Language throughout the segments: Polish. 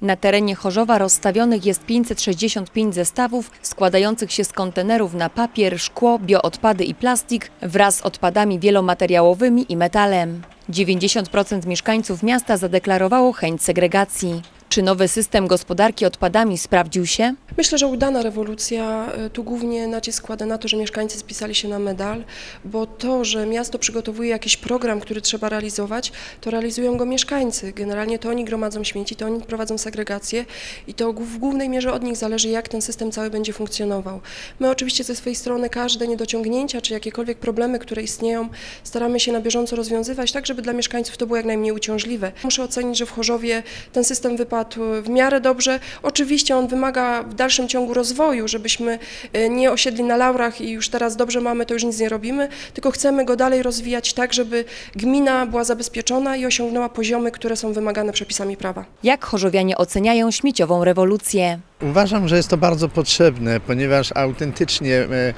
Na terenie Chorzowa rozstawionych jest 565 zestawów składających się z kontenerów na papier, szkło, bioodpady i plastik wraz z odpadami wielomateriałowymi i metalem. 90% mieszkańców miasta zadeklarowało chęć segregacji. Czy nowy system gospodarki odpadami sprawdził się? Myślę, że udana rewolucja. Y, Tu głównie nacisk kładę na to, że mieszkańcy spisali się na medal, bo to, że miasto przygotowuje jakiś program, który trzeba realizować, to realizują go mieszkańcy. Generalnie to oni gromadzą śmieci, to oni prowadzą segregację i to w głównej mierze od nich zależy, jak ten system cały będzie funkcjonował. My oczywiście ze swojej strony każde niedociągnięcia czy jakiekolwiek problemy, które istnieją, staramy się na bieżąco rozwiązywać, tak żeby dla mieszkańców to było jak najmniej uciążliwe. Muszę ocenić, że w Chorzowie ten system wypadł w miarę dobrze. Oczywiście on wymaga w dalszym ciągu rozwoju, żebyśmy e, nie osiedli na laurach i już teraz dobrze mamy, to już nic nie robimy, tylko chcemy go dalej rozwijać tak, żeby gmina była zabezpieczona i osiągnęła poziomy, które są wymagane przepisami prawa. Jak chorzowianie oceniają śmieciową rewolucję? Uważam, że jest to bardzo potrzebne, ponieważ autentycznie, e,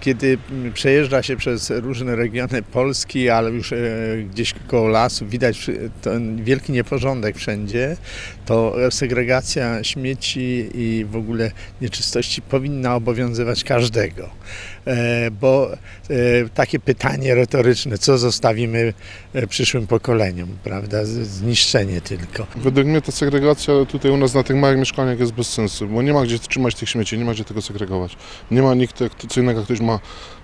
kiedy przejeżdża się przez różne regiony Polski, ale już e, gdzieś koło lasu widać ten wielki nieporządek wszędzie, to segregacja śmieci i w ogóle nieczystości powinna obowiązywać każdego. E, Bo takie pytanie retoryczne, co zostawimy przyszłym pokoleniom, prawda? Zniszczenie tylko. Według mnie ta segregacja tutaj u nas na tych małych mieszkaniach jest bez sensu, bo nie ma gdzie trzymać tych śmieci, nie ma gdzie tego segregować. Nie ma nikt co innego, ktoś ma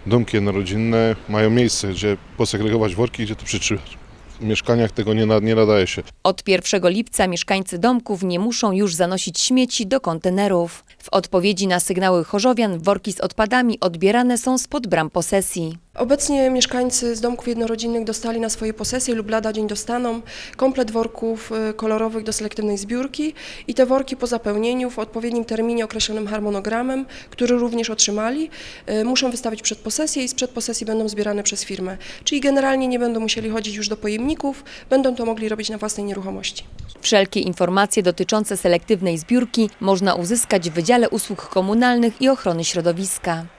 domki jednorodzinne, mają miejsce, gdzie posegregować worki, gdzie to przytrzymać. W mieszkaniach tego nie, nie nadaje się. Od 1 lipca mieszkańcy domków nie muszą już zanosić śmieci do kontenerów. W odpowiedzi na sygnały chorzowian worki z odpadami odbierane są spod bram posesji. Obecnie mieszkańcy z domków jednorodzinnych dostali na swoje posesje lub lada dzień dostaną komplet worków y, kolorowych do selektywnej zbiórki i te worki po zapełnieniu w odpowiednim terminie określonym harmonogramem, który również otrzymali, y, muszą wystawić przed posesję i z przedposesji będą zbierane przez firmę. Czyli generalnie nie będą musieli chodzić już do pojemników, będą to mogli robić na własnej nieruchomości. Wszelkie informacje dotyczące selektywnej zbiórki można uzyskać w Wydziale Usług Komunalnych i Ochrony Środowiska.